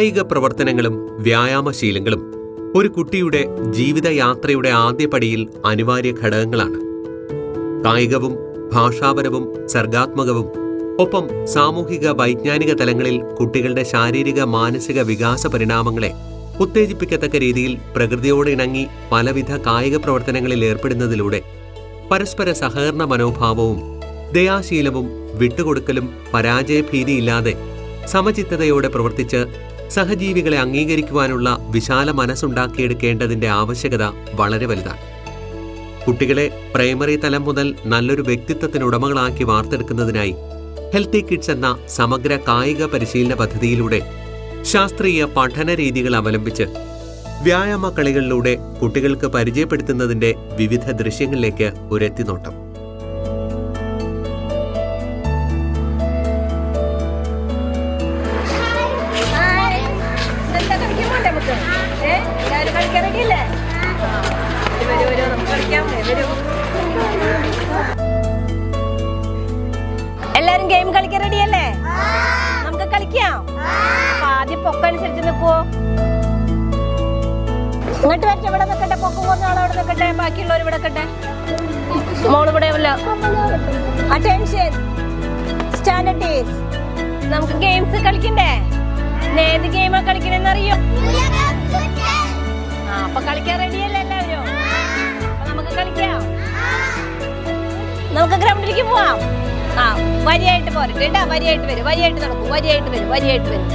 കായിക പ്രവർത്തനങ്ങളും വ്യായാമശീലങ്ങളും ഒരു കുട്ടിയുടെ ജീവിതയാത്രയുടെ ആദ്യപടിയിൽ അനിവാര്യ ഘടകങ്ങളാണ്. കായികവും ഭാഷാപരവും സർഗാത്മകവും ഒപ്പം സാമൂഹിക വൈജ്ഞാനിക തലങ്ങളിൽ കുട്ടികളുടെ ശാരീരിക മാനസിക വികാസ പരിണാമങ്ങളെ ഉത്തേജിപ്പിക്കത്തക്ക രീതിയിൽ പ്രകൃതിയോട് ഇണങ്ങി പലവിധ കായിക പ്രവർത്തനങ്ങളിൽ ഏർപ്പെടുന്നതിലൂടെ പരസ്പര സഹകരണ മനോഭാവവും ദയാശീലവും വിട്ടുകൊടുക്കലും പരാജയഭീതിയില്ലാതെ സമചിത്തതയോടെ പ്രവർത്തിച്ച് സഹജീവികളെ അംഗീകരിക്കുവാനുള്ള വിശാല മനസ്സുണ്ടാക്കിയെടുക്കേണ്ടതിന്റെ ആവശ്യകത വളരെ വലുതാണ്. കുട്ടികളെ പ്രൈമറി തലം മുതൽ നല്ലൊരു വ്യക്തിത്വത്തിന് ഉടമകളാക്കി വാർത്തെടുക്കുന്നതിനായി ഹെൽത്തി കിഡ്സ് എന്ന സമഗ്ര കായിക പരിശീലന പദ്ധതിയിലൂടെ ശാസ്ത്രീയ പഠന രീതികൾ അവലംബിച്ച് വ്യായാമ കളികളിലൂടെ കുട്ടികൾക്ക് പരിചയപ്പെടുത്തുന്നതിന്റെ വിവിധ ദൃശ്യങ്ങളിലേക്ക് ഒരെത്തിനോട്ടം. ഗെയിം കളിക്കാൻ റെഡിയല്ലേ നമുക്ക് കളിക്കാം. ആദ്യം പൊക്ക അനുസരിച്ച് നിൽക്കുവോ? ഇങ്ങോട്ട് വരട്ടെ ഇവിടെ നിൽക്കട്ടെ പൊക്കം കുറഞ്ഞ അവിടെ നിൽക്കട്ടെ ബാക്കിയുള്ളവർ ഇവിടെ നിൽക്കട്ടെ. മോളിവിടെ അറ്റൻഷൻ സ്റ്റാൻഡേർഡ് നമുക്ക് ഗെയിംസ് കളിക്കണ്ടേ? ഏത് ഗെയിമാ കളിക്കണെന്ന് അറിയോ? ആ അപ്പൊ കളിക്കാൻ റെഡിയല്ലേ എല്ലാവരും? നമുക്ക് കളിക്കാം. നമുക്ക് ഗ്രൗണ്ടിലേക്ക് പോവാം. ആ വരിയായിട്ട് പോരട്ടെ കേട്ടാ? വരിയായിട്ട് വരും. വരിയായിട്ട് നടക്കും. വരിയായിട്ട് വരും. വരിയായിട്ട് വരും.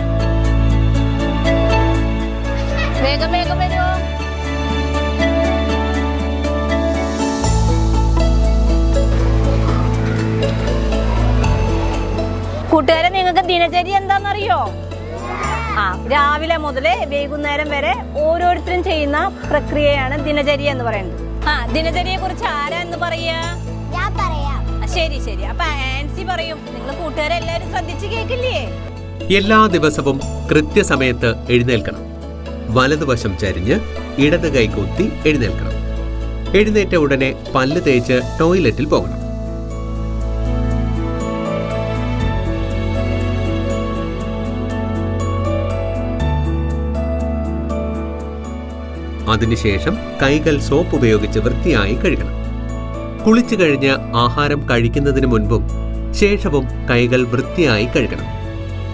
വേഗം വേഗം വരുമോ കൂട്ടുകാരെ നിങ്ങൾക്ക് ദിനചര്യ എന്താണെന്നറിയോ? ആ രാവിലെ മുതൽ വൈകുന്നേരം വരെ ഓരോരുത്തരും ചെയ്യുന്ന പ്രക്രിയയാണ് ദിനചര്യ എന്ന് പറയുന്നത്. ആ ദിനചര്യയെ കുറിച്ച് ആരാ എന്ന് പറയാ ശരി ശരി. അപ്പൊ ആൻസി പറയും നിങ്ങൾ കൂട്ടുകാരെല്ലാരും ശ്രദ്ധിച്ച് കേൾക്കില്ലേ എല്ലാ ദിവസവും കൃത്യസമയത്ത് എഴുന്നേൽക്കണം. വലതുവശം ചരിഞ്ഞ് ഇടത് കൈ എഴുന്നേൽക്കണം. എഴുന്നേറ്റ ഉടനെ പല്ല് തേച്ച് ടോയ്ലറ്റിൽ പോകണം. അതിനുശേഷം കൈകൾ സോപ്പ് ഉപയോഗിച്ച് വൃത്തിയായി കഴുകണം. കുളിച്ചു കഴിഞ്ഞ് ആഹാരം കഴിക്കുന്നതിന് മുൻപും ശേഷവും കൈകൾ വൃത്തിയായി കഴുകണം.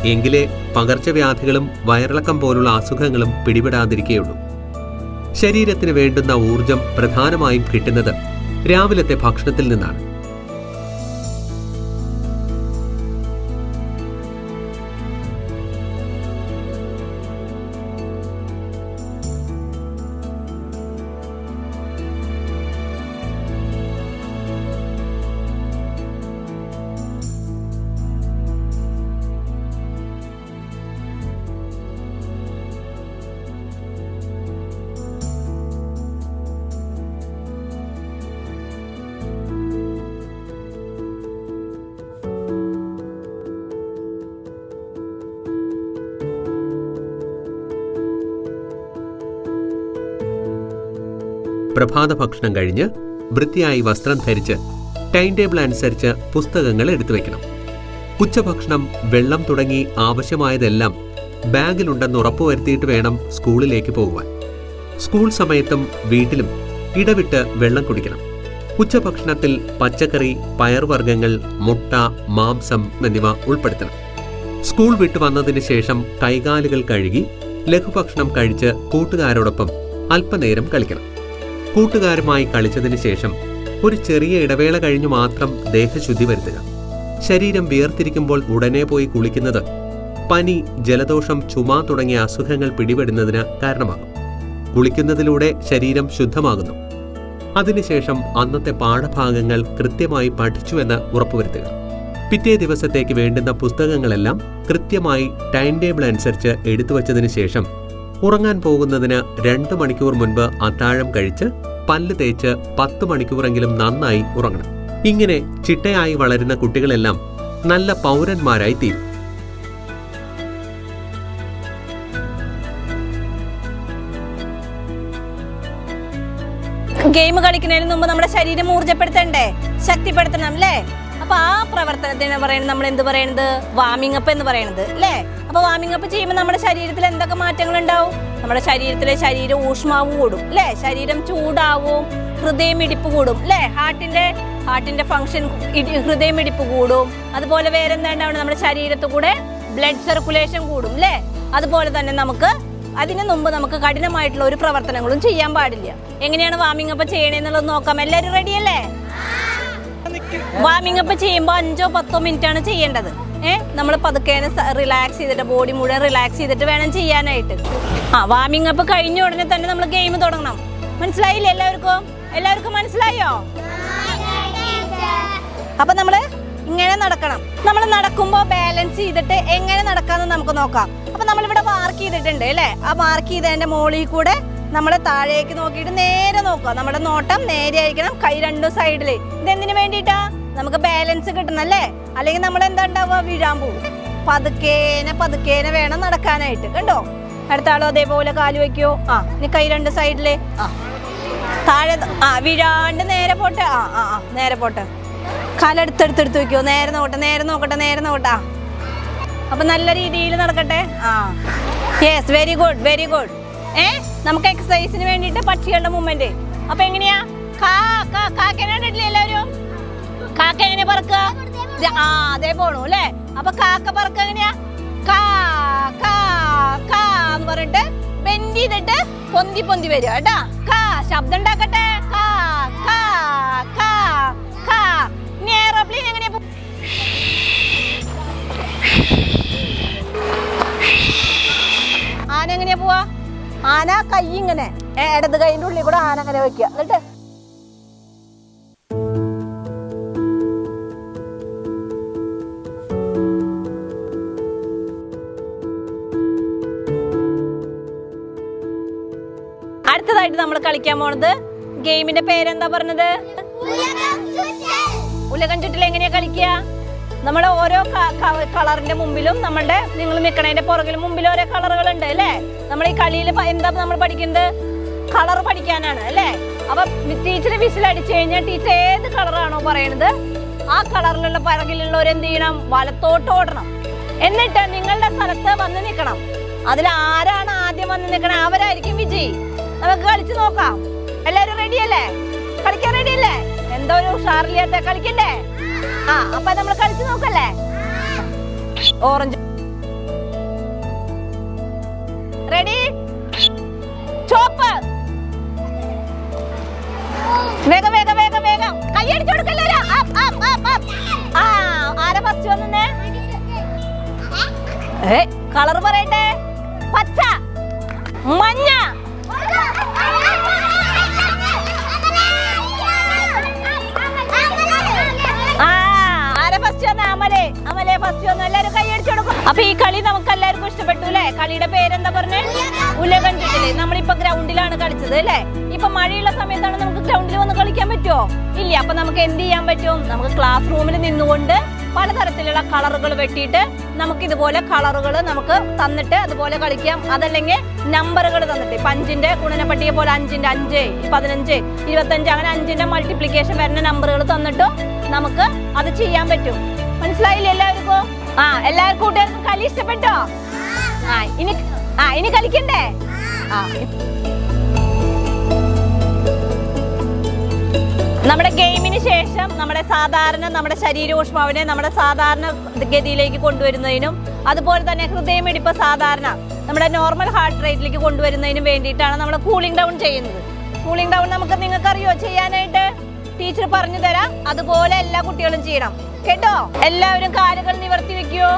എങ്കിലേ പകർച്ചവ്യാധികളും വയറിളക്കം പോലുള്ള അസുഖങ്ങളും പിടിപെടാതിരിക്കുകയുള്ളൂ ശരീരത്തിന് വേണ്ടുന്ന ഊർജം പ്രധാനമായും കിട്ടുന്നത് രാവിലത്തെ ഭക്ഷണത്തിൽ നിന്നാണ്. പ്രഭാത ഭക്ഷണം കഴിഞ്ഞ് വൃത്തിയായി വസ്ത്രം ധരിച്ച് ടൈം ടേബിൾ അനുസരിച്ച് പുസ്തകങ്ങൾ എടുത്തു വയ്ക്കണം ഉച്ചഭക്ഷണം വെള്ളം തുടങ്ങി ആവശ്യമായതെല്ലാം ബാഗിലുണ്ടെന്ന് ഉറപ്പുവരുത്തിയിട്ട് വേണം സ്കൂളിലേക്ക് പോകുവാൻ സ്കൂൾ സമയത്തും വീട്ടിലും ഇടവിട്ട് വെള്ളം കുടിക്കണം. ഉച്ചഭക്ഷണത്തിൽ പച്ചക്കറി പയർവർഗങ്ങൾ മുട്ട മാംസം എന്നിവ ഉൾപ്പെടുത്തണം. സ്കൂൾ വിട്ടു വന്നതിന് ശേഷം കൈകാലുകൾ കഴുകി ലഘുഭക്ഷണം കഴിച്ച് കൂട്ടുകാരോടൊപ്പം അല്പനേരം കളിക്കണം. കൂട്ടുകാരുമായി കളിച്ചതിന് ശേഷം ഒരു ചെറിയ ഇടവേള കഴിഞ്ഞു മാത്രം ദേഹശുദ്ധി വരുത്തുക. ശരീരം വിയർത്തിരിക്കുമ്പോൾ ഉടനെ പോയി കുളിക്കുന്നത് പനി ജലദോഷം ചുമ തുടങ്ങിയ അസുഖങ്ങൾ പിടിപെടുന്നതിന് കാരണമാകും. കുളിക്കുന്നതിലൂടെ ശരീരം ശുദ്ധമാകുന്നു. അതിനുശേഷം അന്നത്തെ പാഠഭാഗങ്ങൾ കൃത്യമായി പഠിച്ചുവെന്ന് ഉറപ്പുവരുത്തുക. പിറ്റേ ദിവസത്തേക്ക് വേണ്ടുന്ന പുസ്തകങ്ങളെല്ലാം കൃത്യമായി ടൈം ടേബിൾ അനുസരിച്ച് എടുത്തു വച്ചതിന് ശേഷം ഉറങ്ങാൻ പോകുന്നതിന് രണ്ട് മണിക്കൂർ മുൻപ് അത്താഴം കഴിച്ച് പല്ല് തേച്ച് പത്ത് മണിക്കൂറെങ്കിലും നന്നായി ഉറങ്ങണം. ഇങ്ങനെ ചിട്ടയായി വളരുന്ന കുട്ടികളെല്ലാം നല്ല പൗരന്മാരായി തീരും. ഗെയിം കളിക്കുന്നതിന് മുമ്പ് നമ്മുടെ ശരീരം ഊർജപ്പെടുത്തണ്ടേ? ശക്തിപ്പെടുത്തണം അല്ലേ? അപ്പൊ ആ പ്രവർത്തനത്തിന് പറയുന്നത് നമ്മൾ എന്ത് പറയണത്? വാമിംഗ് അപ്പ് എന്ന് പറയണത് അല്ലേ? അപ്പൊ വാമിംഗ് അപ്പ് ചെയ്യുമ്പോൾ നമ്മുടെ ശരീരത്തിൽ എന്തൊക്കെ മാറ്റങ്ങൾ ഉണ്ടാവും നമ്മുടെ ശരീരത്തിലെ ശരീരം ഊഷ്മാവ് കൂടും അല്ലേ ശരീരം ചൂടാവും ഹൃദയമിടിപ്പ് കൂടും അല്ലേ ഹാർട്ടിന്റെ ഹാർട്ടിന്റെ ഫങ്ഷൻ ഹൃദയമിടിപ്പ് കൂടും. അതുപോലെ വേറെ എന്താ ഉണ്ടാവും നമ്മുടെ ശരീരത്തിൽ കൂടെ ബ്ലഡ് സർക്കുലേഷൻ കൂടും അല്ലേ അതുപോലെ തന്നെ നമുക്ക് അതിനു മുമ്പ് നമുക്ക് കഠിനമായിട്ടുള്ള ഒരു പ്രവർത്തനങ്ങളും ചെയ്യാൻ പാടില്ല. എങ്ങനെയാണ് വാമിംഗ് അപ്പ് ചെയ്യണേന്നുള്ളത് നോക്കാം. എല്ലാവരും റെഡിയല്ലേ വാമിംഗ് അപ്പ് ചെയ്യുമ്പോൾ അഞ്ചോ പത്തോ മിനിറ്റ് ആണ് ചെയ്യേണ്ടത്. നമ്മൾ പതുക്കെ റിലാക്സ് ചെയ്തിട്ട് ബോഡി മുഴുവൻ റിലാക്സ് ചെയ്തിട്ട് വേണം ചെയ്യാനായിട്ട്. ആ വാമിംഗ് അപ്പ് കഴിഞ്ഞ ഉടനെ തന്നെ നമ്മൾ ഗെയിം തുടങ്ങണം. മനസ്സിലായില്ലേ എല്ലാവർക്കും? എല്ലാവർക്കും മനസ്സിലായോ? അപ്പൊ നമ്മൾ ഇങ്ങനെ നടക്കണം. നമ്മൾ നടക്കുമ്പോൾ ബാലൻസ് ചെയ്തിട്ട് എങ്ങനെ നടക്കാന്ന് നമുക്ക് നോക്കാം. അപ്പൊ നമ്മളിവിടെ മാർക്ക് ചെയ്തിട്ടുണ്ട് അല്ലേ? ആ മാർക്ക് ചെയ്തതിന്റെ മുകളിൽ കൂടെ നമ്മൾ താഴേക്ക് നോക്കിയിട്ട് നേരെ നോക്കുക. നമ്മുടെ നോട്ടം നേരെ ആയിരിക്കണം. കൈ രണ്ടും സൈഡിൽ ഇതെന്തിനു വേണ്ടിയിട്ടാ? നമുക്ക് ബാലൻസ് കിട്ടണം അല്ലേ അല്ലെങ്കിൽ നമ്മൾ എന്താ ഉണ്ടാവുക? വീഴാൻ പോകും പതുക്കേനെ പതുക്കേനെ വേണം നടക്കാനായിട്ട്. കണ്ടോ? അടുത്ത ആളോ അതേപോലെ കാൽ വയ്ക്കോ ആ ഇനി കൈ രണ്ട് സൈഡിൽ ആ. താഴെ ആ വീഴാണ്ട് നേരെ പോട്ടെ. ആ ആ ആ നേരെ പോട്ടെ. കാലെടുത്തെടുത്തെടുത്ത് വെക്കോ. നേരെ നോക്കട്ടെ നേരെ നോക്കട്ടെ നേരെ നോക്കട്ടെ. ആ. അപ്പൊ നല്ല രീതിയിൽ നടക്കട്ടെ. ആ. Yes very good very good ഏ? നമുക്ക് എക്സസൈസിന് വേണ്ടിയിട്ട് പക്ഷികളുടെ മൂവ്മെന്റ് അപ്പൊ എങ്ങനെയാ? കാ കാ കാക്കേനെ കണ്ടിട്ടില്ലേ എല്ലാവരും? കാക്ക എങ്ങനെ പറക്കുക? ആ അതേ പോണു അല്ലേ? അപ്പൊ കാക്ക പറക്ക എങ്ങനെയാ? കാ കാ കാ എന്ന് പറഞ്ഞിട്ട് ബെൻഡ് ചെയ്തിട്ട് പൊന്തി പൊന്തി വരിക കേട്ടാ. കാ ശബ്ദം ഉണ്ടാക്കട്ടെ. കാ കാ കാ കാ. ഇനി എയറോപ്ലെയിൻ എങ്ങനെയാ ആന എങ്ങനെയാ പോവാ? ആന കൈ ഇങ്ങനെ ഇടത് കൈന്റെ ഉള്ളിൽ കൂടെ ആന അങ്ങനെ വെക്കുക. എന്നിട്ട് കളിക്കാൻ പോണത്? ഗെയിമിന്റെ പേരെന്താ പറഞ്ഞത്? ഉലകം ചുറ്റിൽ എങ്ങനെയാ കളിക്കുക? നമ്മൾ ഓരോ കളറിന്റെ മുമ്പിലും നമ്മളുടെ നിങ്ങൾ നിൽക്കണതിന്റെ പുറകിലും മുമ്പിൽ ഓരോ കളറുകൾ ഉണ്ട് അല്ലേ? നമ്മൾ ഈ കളിയിൽ എന്താ നമ്മൾ പഠിക്കുന്നത്? കളർ പഠിക്കാനാണ് അല്ലേ? അപ്പൊ ടീച്ചർ വിസിൽ അടിച്ചു കഴിഞ്ഞാൽ ടീച്ചർ ഏത് കളറാണോ പറയണത് ആ കളറിലുള്ള പിറകിലുള്ളവർ എന്ത് ചെയ്യണം? വലത്തോട്ട് ഓടണം. എന്നിട്ട് നിങ്ങളുടെ സ്ഥലത്ത് വന്ന് നിൽക്കണം. അതിൽ ആരാണ് ആദ്യം വന്ന് നിൽക്കണത് അവരായിരിക്കും വിജയി. നമുക്ക് കളിച്ചു നോക്കാം. എല്ലാരും റെഡി അല്ലേ? കളിക്കാൻ റെഡി അല്ലേ? എന്തോ ഒരു ഉഷാറില്ലാത്ത കളിക്കണ്ടേ? ആ അപ്പൊ നമ്മൾ കളിച്ചു നോക്കല്ലേ? ഓറഞ്ച് റെഡി ചോപ്പ് വേഗം വേഗം വേഗം വേഗം. കൈയടിച്ചു കൊടുക്കല്ലേ ആ ആരാ ഫസ്റ്റ് വന്നേ? ഏ കളർ പറയട്ടെ? പച്ച. മഞ്ഞ. അല്ലേ? കളിയുടെ പേരെന്താ പറഞ്ഞേ? ഉലകൻ ചുറ്റിൽ നമ്മളിപ്പോ ഗ്രൗണ്ടിലാണ് കളിച്ചത് അല്ലേ? ഇപ്പൊ മഴയുള്ള സമയത്താണ് നമുക്ക് ഗ്രൗണ്ടിൽ വന്ന് കളിക്കാൻ പറ്റുമോ ഇല്ല അപ്പൊ നമുക്ക് എന്ത് ചെയ്യാൻ പറ്റും? നമുക്ക് ക്ലാസ് റൂമിൽ നിന്നുകൊണ്ട് പലതരത്തിലുള്ള കളറുകൾ വെട്ടിയിട്ട് നമുക്ക് ഇതുപോലെ കളറുകൾ നമുക്ക് തന്നിട്ട് അതുപോലെ കളിക്കാം. അതല്ലെങ്കിൽ നമ്പറുകൾ തന്നിട്ട്. ഇപ്പൊ അഞ്ചിന്റെ കുണന പട്ടിക പോലെ അഞ്ചിന്റെ അഞ്ച് പതിനഞ്ച് ഇരുപത്തഞ്ച് അങ്ങനെ അഞ്ചിന്റെ മൾട്ടിപ്ലിക്കേഷൻ വരുന്ന നമ്പറുകൾ തന്നിട്ട് നമുക്ക് അത് ചെയ്യാൻ പറ്റും. മനസ്സിലായില്ലേ എല്ലാവർക്കും? ആ എല്ലാവർക്കും കൂട്ടുകാർക്കും കളി ഇഷ്ടപ്പെട്ടോ? ആ ഇനി ആ ഇനി കളിക്കണ്ടേ? ആ നമ്മുടെ ഗെയിമിന് ശേഷം നമ്മുടെ സാധാരണ നമ്മുടെ ശരീരോഷ്മാവിനെ നമ്മുടെ സാധാരണ ഗതിയിലേക്ക് കൊണ്ടുവരുന്നതിനും അതുപോലെ തന്നെ ഹൃദയമിടിപ്പ് സാധാരണ നമ്മുടെ നോർമൽ ഹാർട്ട് റേറ്റിലേക്ക് കൊണ്ടുവരുന്നതിനും വേണ്ടിയിട്ടാണ് നമ്മൾ കൂളിംഗ് ഡൗൺ ചെയ്യുന്നത്. കൂളിംഗ് ഡൗൺ നമുക്ക് നിങ്ങൾക്ക് അറിയോ ചെയ്യാനായിട്ട് ടീച്ചർ പറഞ്ഞു തരാം അതുപോലെ എല്ലാ കുട്ടികളും ചെയ്യണം. കേട്ടോ? എല്ലാവരും കാലുകൾ നിവർത്തി വെക്കോ.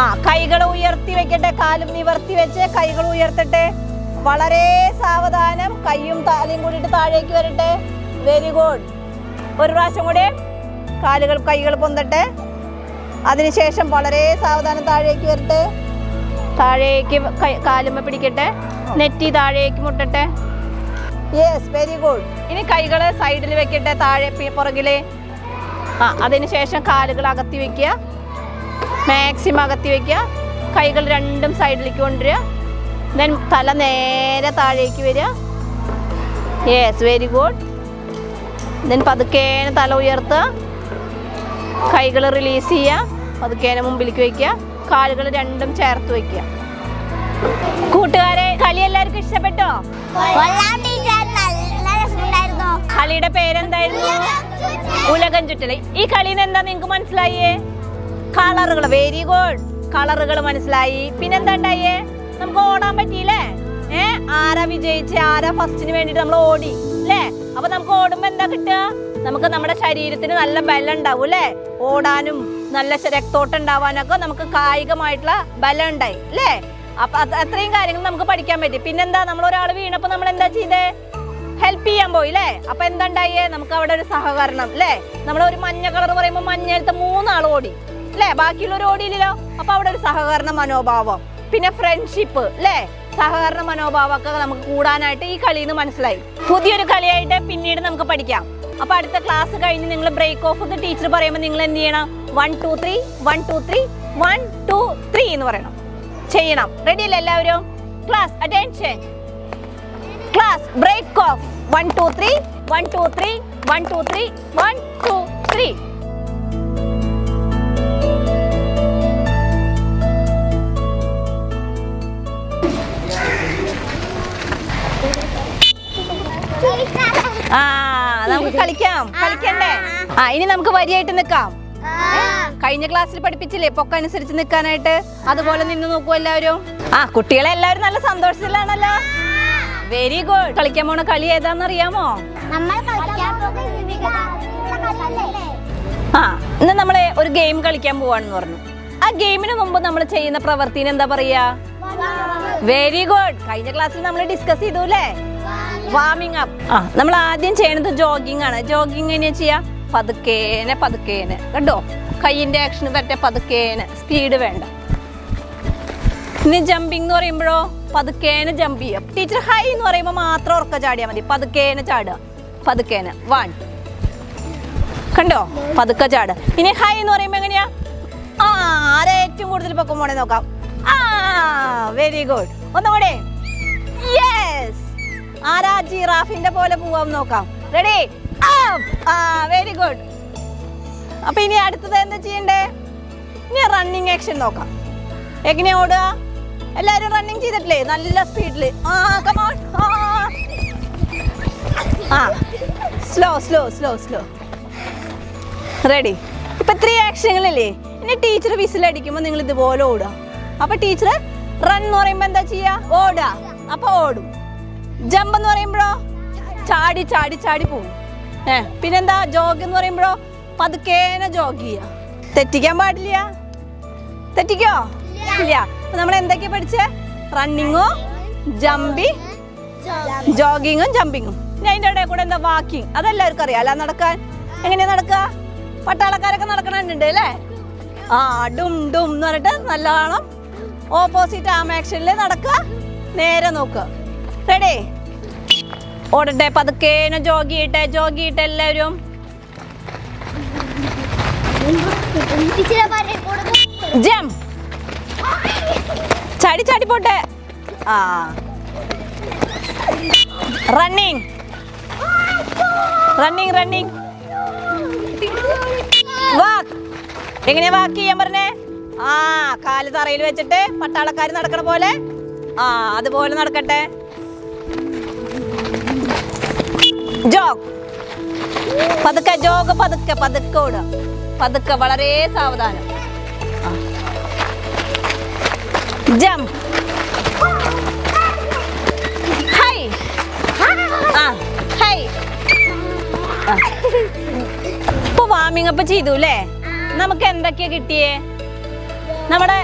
ആ കൈകൾ ഉയർത്തി വെക്കട്ടെ കാലും നിവർത്തി വെച്ച് കൈകൾ ഉയർത്തട്ടെ. വളരെ സാവധാനം കൈയും താലയും കൂടിയിട്ട് താഴേക്ക് വരട്ടെ. വെരി ഗുഡ് ഒരു പ്രാവശ്യം കൂടി കാലുകൾ കൈകൾ പൊന്തട്ടെ. അതിനുശേഷം വളരെ സാവധാനം താഴേക്ക് വരട്ടെ. താഴേക്ക് കാലുമ്മ പിടിക്കട്ടെ. നെറ്റി താഴേക്ക് മുട്ടട്ടെ. യെസ് വെരി ഗുഡ് ഇനി കൈകൾ സൈഡിൽ വെക്കട്ടെ താഴെ പുറകിൽ. ആ അതിനുശേഷം കാലുകൾ അകത്തി വെക്കുക. മാക്സിമം അകത്തി വയ്ക്കുക കൈകൾ രണ്ടും സൈഡിലേക്ക് കൊണ്ടുവരിക. ദെൻ തല നേരെ താഴേക്ക് വരിക. യെസ് വെരി ഗുഡ് ദെൻ പതുക്കേനെ തല ഉയർത്തുക. കൈകൾ റിലീസ് ചെയ്യുക. പതുക്കേനെ മുമ്പിലേക്ക് വയ്ക്കുക. കാലുകൾ രണ്ടും ചേർത്ത് വയ്ക്കുക. കൂട്ടുകാരെ കളി എല്ലാവർക്കും ഇഷ്ടപ്പെട്ടോ? കളിയുടെ പേരെന്തായിരുന്നു? ഉലകം ചുറ്റൽ ഈ കളിന്ന് എന്താ നിങ്ങക്ക് മനസ്സിലായേ? കളറുകൾ വെരി ഗുഡ് കളറുകൾ മനസ്സിലായി. പിന്നെന്താ ഉണ്ടായേ നമുക്ക് ഓടാൻ പറ്റിയില്ലേ? ഏ ആരാ വിജയിച്ച്? ആരാ ഫസ്റ്റിന് വേണ്ടിട്ട് നമ്മൾ ഓടി? അല്ലേ അപ്പൊ നമുക്ക് ഓടുമ്പോ എന്താ കിട്ടുക? നമുക്ക് നമ്മുടെ ശരീരത്തിന് നല്ല ബലം ഉണ്ടാവും അല്ലേ ഓടാനും നല്ല രക്തോട്ടം ഉണ്ടാവാനൊക്കെ നമുക്ക് കായികമായിട്ടുള്ള ബലം ഉണ്ടായി അല്ലേ അപ്പൊ അത്രയും കാര്യങ്ങൾ നമുക്ക് പഠിക്കാൻ പറ്റി. പിന്നെന്താ? നമ്മൾ ഒരാൾ വീണപ്പോ നമ്മൾ എന്താ ചെയ്തേ? ഹെൽപ്പ് ചെയ്യാൻ പോയി അല്ലേ അപ്പൊ എന്താ ഉണ്ടായേ നമുക്ക് അവിടെ ഒരു സഹകരണം അല്ലേ നമ്മൾ ഒരു മഞ്ഞ കളർ പറയുമ്പോൾ മഞ്ഞത്തെ മൂന്നാൾ ഓടി. അല്ലേ ബാക്കിയുള്ളവർ ഓടിയില്ലല്ലോ. അപ്പൊ അവിടെ ഒരു സഹകരണ മനോഭാവം. പിന്നെ ഫ്രണ്ട്ഷിപ്പ് അല്ലേ സഹകരണ മനോഭാവമൊക്കെ നമുക്ക് കൂടാനായിട്ട് ഈ കളിയിൽ നിന്ന് മനസ്സിലായി. പുതിയൊരു കളിയായിട്ട് പിന്നീട് നമുക്ക് പഠിക്കാം. അപ്പൊ അടുത്ത ക്ലാസ് കഴിഞ്ഞ് നിങ്ങൾ ബ്രേക്ക് ഓഫ് എന്ന് ടീച്ചർ പറയുമ്പോൾ നിങ്ങൾ എന്ത് ചെയ്യണം? One two three one two three one two three എന്ന് പറയണം. ചെയ്യണം. റെഡി അല്ലേ എല്ലാവരും? Class attention class break off one two three one two three one two three one two three ആ നമുക്ക് കളിക്കാം. കളിക്കണ്ടേ? ആ ഇനി നമുക്ക് വരിയായിട്ട് നിൽക്കാം. കഴിഞ്ഞ ക്ലാസ്സിൽ പഠിപ്പിച്ചില്ലേ? പൊക്കനുസരിച്ച് നിൽക്കാനായിട്ട്. അതുപോലെ നിന്ന് നോക്കൂ എല്ലാവരും. ആ കുട്ടികളെ എല്ലാവരും നല്ല സന്തോഷത്തിലാണല്ലോ. വെരി ഗുഡ് കളിക്കാൻ പോണ കളി ഏതാന്ന് അറിയാമോ ആ ഇന്ന് നമ്മളെ ഒരു ഗെയിം കളിക്കാൻ പോവാണെന്ന് പറഞ്ഞു. ആ ഗെയിമിന് മുമ്പ് നമ്മൾ ചെയ്യുന്ന പ്രവൃത്തിന് എന്താ പറയാ? വെരി ഗുഡ് കഴിഞ്ഞ ക്ലാസ്സിൽ നമ്മൾ ഡിസ്കസ് ചെയ്തു അല്ലേ? വാമിംഗ് അപ്പ് ആ നമ്മൾ ആദ്യം ചെയ്യുന്നത് ജോഗിങ് ആണ്. ജോഗിങ് എങ്ങനെയാ ചെയ്യാ? പതുക്കേനെ പതുക്കേനെ. കണ്ടോ? കൈയിന്റെ ആക്ഷൻ പറ്റ പതുക്കേനെ. സ്പീഡ് വേണ്ട. ഇനി ജമ്പിങ് എന്ന് പറയുമ്പോഴോ? പതുക്കേനെ ജമ്പ് ചെയ്യാം ടീച്ചർ ഹൈ എന്ന് പറയുമ്പോൾ മാത്രം ഉറക്ക ചാടിയാൽ മതി. പതുക്കേനെ ചാടുക. പതുക്കേനെ. വൺ കണ്ടോ? പതുക്കെ ചാട് ഇനി ഹൈ എന്ന് പറയുമ്പോൾ എങ്ങനെയാ? ആ ആരെ ഏറ്റവും കൂടുതൽ പൊക്കം പോണേ നോക്കാം. ആ വെരി ഗുഡ് ഒന്നുകൂടെ. ആരാ ജിറാഫിന്റെ പോലെ പോവാം നോക്കാം. റെഡി ആ വെരി ഗുഡ് അപ്പൊ ഇനി അടുത്തത് എന്താ ചെയ്യണ്ടേ? ഇനി റണ്ണിങ് ആക്ഷൻ നോക്കാം. എങ്ങനെയാ ഓടുക? എല്ലാരും റണ്ണിങ് ചെയ്തിട്ടില്ലേ? നല്ല സ്പീഡിൽ ആ കമോൺ ആ. Slow slow slow slow ready ഇപ്പൊ ത്രീ ആക്ഷനുകളില്ലേ ഇനി ടീച്ചർ വിസിലടിക്കുമ്പോൾ നിങ്ങൾ ഇതുപോലെ ഓടുക. അപ്പൊ ടീച്ചർ റൺ എന്ന് പറയുമ്പോ എന്താ ചെയ്യാ? ഓടുക. അപ്പൊ ഓടും. ജമ്പ് എന്ന് പറയുമ്പോഴോ ചാടി ചാടി ചാടി പോകും. ഏ പിന്നെന്താ? ജോഗ് എന്ന് പറയുമ്പോഴോ പതുക്കേനെ ജോഗ് ചെയ്യുക തെറ്റിക്കാൻ പാടില്ല. തെറ്റിക്കോ? ഇല്ല. നമ്മൾ എന്തൊക്കെയാ പഠിച്ചേ? റണ്ണിങ്ങോ ജമ്പി ജോഗിങ്ങും ജമ്പിങ്ങും ഇനി അതിന്റെ ഇടയിൽ കൂടെ എന്താ? വാക്കിംഗ് അതെല്ലാവർക്കും അറിയാം. അല്ല നടക്കാൻ എങ്ങനെയാ നടക്കുക പട്ടാളക്കാരൊക്കെ നടക്കണുണ്ട് അല്ലേ? ആ ഡും ഡും എന്ന് പറഞ്ഞിട്ട് നല്ലോണം ഓപ്പോസിറ്റ് ആം നടക്കുക നേരെ നോക്കുക. റെഡി ഓടട്ടെ പതുക്കേനെ ജോഗിയിട്ടെ ജോഗിയിട്ട് ജോഗ് എല്ലാവരും. ജം. ചാടി ചാടി പോട്ടെ. ആ. റണ്ണിങ്. Running running. വാക്ക്. എങ്ങനെയാ വാക്ക് ചെയ്യാൻ പറഞ്ഞേ? ആ കാൽ തറയിൽ വെച്ചിട്ട് പട്ടാളക്കാർ നടക്കണ പോലെ. ആ അതുപോലെ നടക്കട്ടെ. ജോഗ്. പതുക്കെ ജോഗ് പതുക്കെ പതുക്കെ ഓടുക. പതുക്കെ വളരെ സാവധാനം. ജം ഹൈ ആ ഹൈ ഇപ്പൊ വാമിംഗ് അപ്പ് ചെയ്തു അല്ലേ നമുക്ക് എന്തൊക്കെയാ കിട്ടിയേ? നമ്മുടെ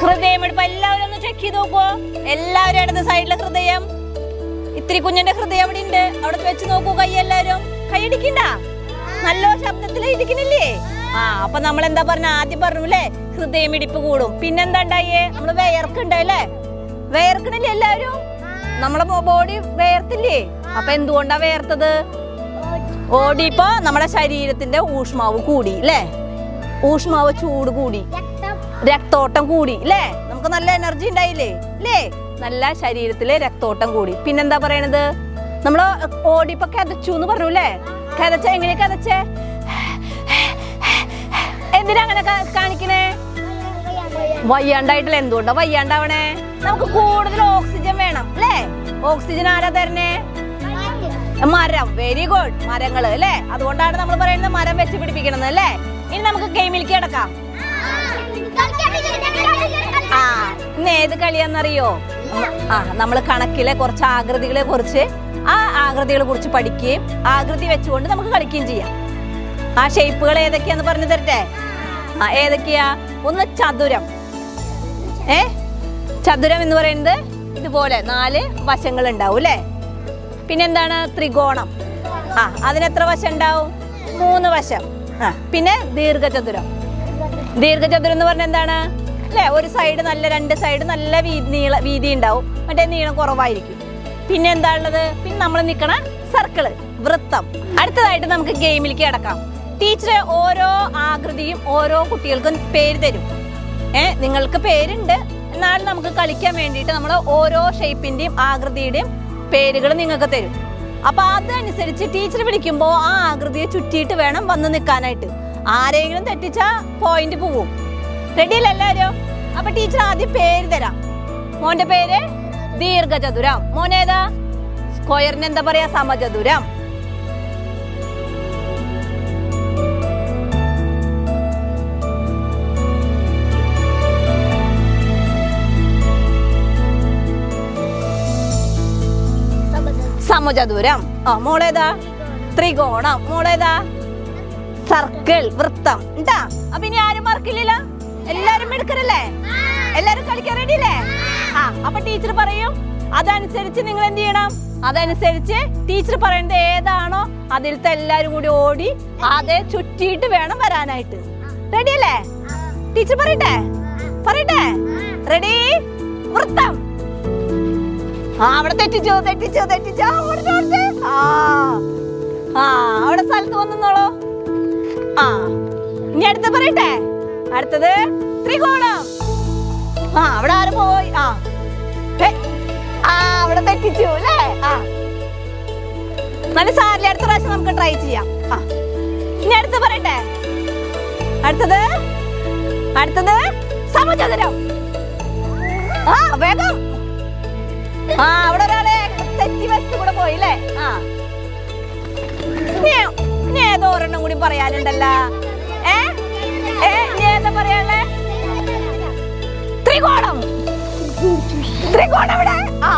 ഹൃദയമെടുപ്പ് എല്ലാവരും ഒന്ന് ചെക്ക് ചെയ്ത് നോക്കുവോ? എല്ലാവരും ഇടത് സൈഡിലെ ഹൃദയം. ഇത്തിരി കുഞ്ഞിന്റെ ഹൃദയം അവിടെ ഉണ്ട് അവിടെ വെച്ച് നോക്കൂ കൈ എല്ലാരും. കൈ ഇടിക്കണ്ട. നല്ല ശബ്ദത്തിൽ ഇടിക്കണില്ലേ? ആ അപ്പൊ നമ്മൾ എന്താ പറഞ്ഞ? ആദ്യം പറഞ്ഞു അല്ലേ ഹൃദയമിടിപ്പ് കൂടും. പിന്നെന്താ ഉണ്ടായേ? നമ്മൾ വേർക്കുണ്ട് അല്ലേ വേർക്കണില്ലേ എല്ലാരും? നമ്മളെ ബോഡി വേർത്തില്ലേ അപ്പൊ എന്തുകൊണ്ടാ വേർത്തത് ഓടിയപ്പോ നമ്മുടെ ശരീരത്തിന്റെ ഊഷ്മാവ് കൂടി അല്ലേ ഊഷ്മാവ് ചൂട് കൂടി. രക്തം. രക്തോട്ടം കൂടി അല്ലേ നമുക്ക് നല്ല എനർജി ഉണ്ടായില്ലേ? അല്ലേ നല്ല ശരീരത്തിലെ രക്തോട്ടം കൂടി. പിന്നെന്താ പറയണത്? നമ്മൾ ഓടിയപ്പോ കതച്ചു എന്ന് പറഞ്ഞു അല്ലേ കതച്ച എങ്ങനെ കതച്ചേ? എന്തിനാ അങ്ങനെ കാണിക്കണേ? വയ്യാണ്ടായിട്ടില്ല. എന്തുകൊണ്ടാ വയ്യാണ്ടാവണേ? നമുക്ക് കൂടുതൽ ഓക്സിജൻ വേണം അല്ലേ ഓക്സിജൻ ആരാ തരണേ? മരം. വെരി ഗുഡ് മരങ്ങൾ അല്ലേ അതുകൊണ്ടാണ് നമ്മൾ പറയുന്നത് മരം വെച്ച് പിടിപ്പിക്കണമെന്ന് അല്ലേ ഇനി നമുക്ക് ഗെയിമിലേക്ക് കിടക്കാം. ആ ഇന്ന് ഏത് കളിയാന്നറിയോ ആ നമ്മൾ കണക്കിലെ കുറച്ച് ആകൃതികളെ കുറിച്ച് ആ ആകൃതികളെ കുറിച്ച് പഠിക്കുകയും ആകൃതി വെച്ചുകൊണ്ട് നമുക്ക് കളിക്കുകയും ചെയ്യാം. ആ ഷേപ്പുകൾ ഏതൊക്കെയാന്ന് പറഞ്ഞു തരട്ടെ? ആ ഏതൊക്കെയാ? ഒന്ന് ചതുരം. ഏ? ചതുരം എന്ന് പറയുന്നത് ഇതുപോലെ നാല് വശങ്ങൾ ഉണ്ടാവും അല്ലേ? പിന്നെന്താണ്? ത്രികോണം. ആ അതിനെത്ര വശം ഉണ്ടാവും? മൂന്ന് വശം. ആ പിന്നെ ദീർഘചതുരം. ദീർഘചതുരം എന്ന് പറഞ്ഞാൽ എന്താണ്? അല്ലേ? ഒരു സൈഡ് നല്ല രണ്ട് സൈഡ് നല്ല നീള വീതി ഉണ്ടാവും. മറ്റേ നീളം കുറവായിരിക്കും. പിന്നെ എന്താ ഉള്ളത് പിന്നെ നമ്മൾ നിൽക്കണ സർക്കിൾ വൃത്തം. അടുത്തതായിട്ട് നമുക്ക് ഗെയിമിലേക്ക് കിടക്കാം. ടീച്ചർ ഓരോ ആകൃതിയും ഓരോ കുട്ടികൾക്കും പേര് തരും. ഏ? നിങ്ങൾക്ക് പേരുണ്ട്. എന്നാലും നമുക്ക് കളിക്കാൻ വേണ്ടിയിട്ട് നമ്മൾ ഓരോ ഷേപ്പിന്റെയും ആകൃതിയുടെയും പേരുകൾ നിങ്ങൾക്ക് തരും. അപ്പൊ അതനുസരിച്ച് ടീച്ചർ വിളിക്കുമ്പോൾ ആ ആകൃതിയെ ചുറ്റിയിട്ട് വേണം വന്ന് നിൽക്കാനായിട്ട്. ആരെങ്കിലും തെറ്റിച്ചാ പോയിന്റ് പോവും. റെഡി അല്ലേ എല്ലാവരും അപ്പൊ ടീച്ചർ ആദ്യം പേര് തരാം. മോന്റെ പേര് ദീർഘചതുരം. മോനേതാ സ്ക്വയറിന് എന്താ പറയാ? സമചതുരം. സമചതുരം. ആ മോളേതാ? ത്രികോണം. മോളേതാ? സർക്കിൾ വൃത്തം. എന്താ? അപ്പൊ ഇനി ആരും മറക്കില്ലല്ലോ എല്ലാരും എടുക്കണല്ലേ എല്ലാരും കളിക്കാൻ റെഡി അല്ലേ? ആ അപ്പൊ ടീച്ചർ പറയും അതനുസരിച്ച് നിങ്ങൾ എന്ത് ചെയ്യണം? അതനുസരിച്ച് ടീച്ചർ പറയുന്നത് ഏതാണോ അതിലത്തെ എല്ലാരും കൂടി ഓടി അതെ ചുറ്റിയിട്ട് വേണം വരാനായിട്ട്. റെഡി അല്ലേ? ടീച്ചർ പറയട്ടെ? പറയട്ടെ? റെഡി വൃത്തം. ആ അവിടെ തെറ്റിച്ചോ തെറ്റിച്ചോ തെറ്റിച്ചോ. ആ അവിടെ സ്ഥലത്ത് വന്നോളൂ. ആ ഇനി അടുത്ത പറയട്ടെ? അടുത്തത് ത്രികോണം. ആ അവിടെ ആരും പോയി. ആ. ആ അവിടെ തെറ്റിച്ചു അല്ലേ? ആ. നല്ല അടുത്ത പ്രാവശ്യം നമുക്ക് ട്രൈ ചെയ്യാം. ആ. ഇനി അടുത്ത് പറയട്ടെ? അടുത്തത്? അടുത്തത്? സമചതുരം. ആ വേഗം. ആ അവിടെ ഒരാളെ തെറ്റി വെച്ച് കൂടെ പോയില്ലേ ആ. ഇനി ഏതോ ഒരെണ്ണം കൂടി പറയാനുണ്ടല്ലോ. ഏ? ഏ ഇനി പറയാനുള്ളേ? ത്രികോണം. ത്രികോണം ഇവിടെ ആ.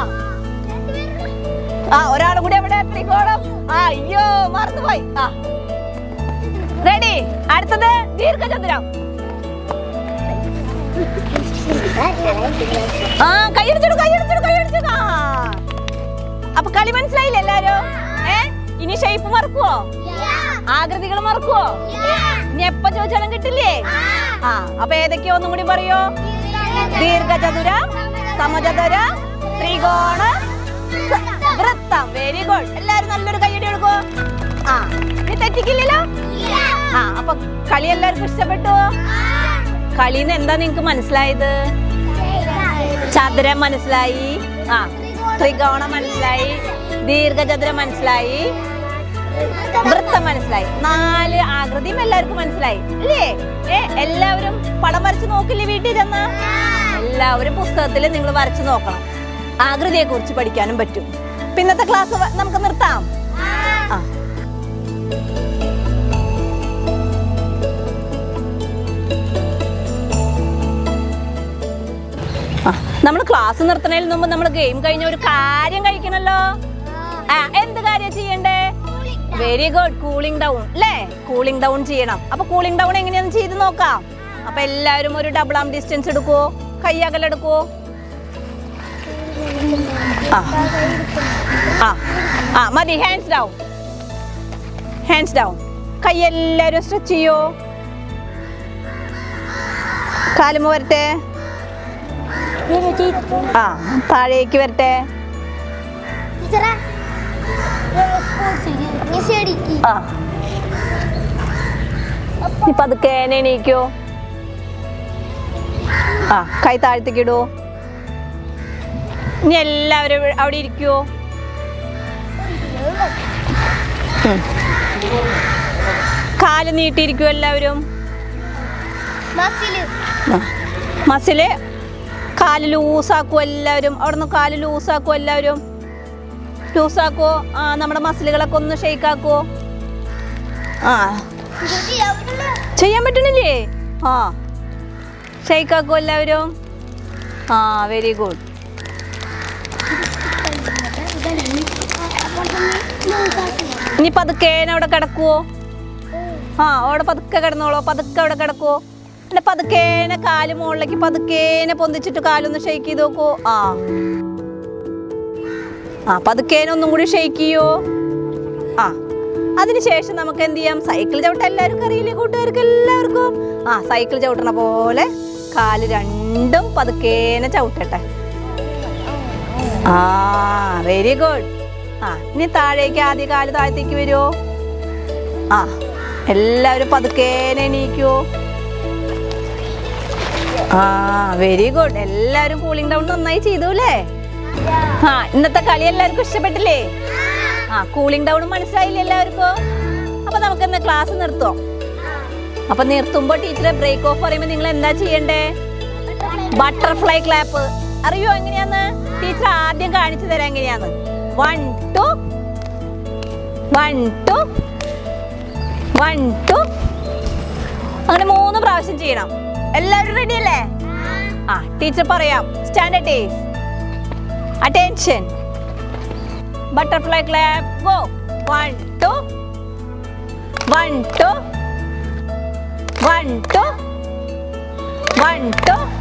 ആ ഒരാളും കൂടി എവിടെ? ത്രികോണം. അയ്യോ മറന്നുപോയി. ആ. റെഡി. അടുത്തത് ദീർഘചതുരം. ആ കൈയടിച്ചിടു കൈയടിച്ചിടു കൈയടിച്ചിടു. ആ. അപ്പൊ കളി മനസ്സിലായില്ലേ എല്ലാരും? ഏ? ഇനി ഷേപ്പ് മറക്കുവോ ആകൃതികൾ മറക്കുവോ? ഇനി എപ്പ ചോദിച്ചാലും കിട്ടില്ലേ? ആ. അപ്പൊ ഏതൊക്കെയോ ഒന്നും കൂടി പറയോ? ദീർഘചതുര. സമചതുര ത്രികോണ വൃത്തം. വെരി ഗുഡ് എല്ലാരും നല്ലൊരു കൈയടി കൊടുക്കോ ആ. നീ തെറ്റിക്കില്ലല്ലോ? ആ അപ്പൊ കളി എല്ലാവർക്കും ഇഷ്ടപ്പെട്ടു? കളിന്ന് എന്താ നിങ്ങക്ക് മനസ്സിലായത്? ചതുരം മനസ്സിലായി. ആ ത്രികോണം മനസ്സിലായി. ദീർഘചതുരം മനസ്സിലായി. വൃത്തം മനസ്സിലായി. നാല് ആകൃതിയും എല്ലാവർക്കും മനസ്സിലായി. അല്ലേ ഏ എല്ലാവരും പടം വരച്ച് നോക്കില്ലേ വീട്ടിൽ ചെന്ന്? എല്ലാവരും പുസ്തകത്തിൽ നിങ്ങൾ വരച്ച് നോക്കണം. ആകൃതിയെ കുറിച്ച് പഠിക്കാനും പറ്റും. പിന്നത്തെ ക്ലാസ് നമുക്ക് നിർത്താം. ആ. നമ്മൾ ക്ലാസ് നിർത്തുന്നതിന് മുമ്പ് നമ്മൾ ഗെയിം കഴിഞ്ഞ ഒരു കാര്യം കഴിക്കണല്ലോ. എന്ത് കാര്യം ചെയ്യണ്ടേ? വെരി ഗുഡ് കൂളിംഗ് ഡൗൺ അല്ലേ കൂളിംഗ് ഡൗൺ ചെയ്യണം. അപ്പൊ കൂളിംഗ് ഡൗൺ എങ്ങനെയാന്ന് ചെയ്ത് നോക്കാം. അപ്പൊ എല്ലാവരും ഒരു ഡബിൾ ആം ഡിസ്റ്റൻസ് എടുക്കുവോ? കൈ അകലെടുക്കുവോ ആ. ആ. മതി. ഹാൻഡ്സ് ഡൗൺ ഹാൻഡ്സ് ഡൗൺ കൈ എല്ലാവരും സ്ട്രെച്ച് ചെയ്യോ? കാലുമ വരട്ടെ. ആ താഴേക്ക് വരട്ടെ. ആ. നീ പതുക്കെ എണീക്കോ. ആ കൈ താഴ്ത്തേക്ക് ഇടൂ. ഇനി എല്ലാവരും അവിടെ ഇരിക്കുവോ. കാൽ നീട്ടിയിരിക്കുവോ എല്ലാവരും. മസിൽ. കാൽ ലൂസാക്കും എല്ലാവരും? അവിടെ നിന്ന് കാൽ ലൂസാക്കും എല്ലാവരും? ലൂസാക്കുമോ ആ നമ്മുടെ മസിലുകളൊക്കെ ഒന്ന് ഷെയ്ക്ക് ആക്കുമോ ആ. ചെയ്യാൻ പറ്റണില്ലേ? ആ. ഷെയ്ക്ക് ആക്കോ എല്ലാവരും? ആ വെരി ഗുഡ് ഇനി പതുക്കെ അവിടെ കിടക്കുവോ? ആ അവിടെ പതുക്കെ കിടന്നോളോ. പതുക്കെ അവിടെ കിടക്കുവോ? പിന്നെ പതുക്കേനെ കാൽ മുകളിലേക്ക് പതുക്കേനെ പൊന്തിച്ചിട്ട് കാലൊന്ന് ഷെയ്ക്ക് ചെയ്ത് നോക്കൂ ആ. ആ പതുക്കേനെ ഒന്നും കൂടി ഷെയ്ക്ക് ചെയ്യോ? ആ അതിനുശേഷം നമുക്ക് എന്ത് ചെയ്യാം? സൈക്കിൾ ചവിട്ട എല്ലാവർക്കും അറിയില്ലേ കൂട്ടുകാർക്ക് എല്ലാവർക്കും? ആ സൈക്കിൾ ചവിട്ടണ പോലെ കാൽ രണ്ടും പതുക്കേനെ ചവിട്ടട്ടെ. ആ വെരി ഗുഡ് ആ ഇനി താഴേക്ക് ആദ്യ കാൽ താഴത്തേക്ക് വരുമോ ആ എല്ലാവരും പതുക്കേനെ എണീക്കോ. ആ വെരി ഗുഡ് എല്ലാവരും കൂളിംഗ് ഡൗൺ നന്നായി ചെയ്തു അല്ലേ? ആ ഇന്നത്തെ കളി എല്ലാവർക്കും ഇഷ്ടപ്പെട്ടില്ലേ? ആ കൂളിംഗ് ഡൗൺ മനസ്സിലായില്ലേ എല്ലാവർക്കും? അപ്പൊ നമുക്ക് ഇന്ന് ക്ലാസ് നിർത്തും അപ്പൊ നിർത്തുമ്പോ ടീച്ചറെ ബ്രേക്ക് ഓഫ് പറയുമ്പോ നിങ്ങൾ എന്താ ചെയ്യണ്ടേ? ബട്ടർഫ്ലൈ ക്ലാപ്പ് അറിയോ എങ്ങനെയാന്ന്? ടീച്ചർ ആദ്യം കാണിച്ചു തരാം എങ്ങനെയാന്ന്. One two one two one two അങ്ങനെ മൂന്ന് പ്രാവശ്യം ചെയ്യണം. എല്ലാവരും റെഡി അല്ലേ? ആ ടീച്ചർ പറയാം. സ്റ്റാൻഡേർഡ് ടേസ് Attention. Butterfly clap. Go. One, two. One, two. One, two. One, two.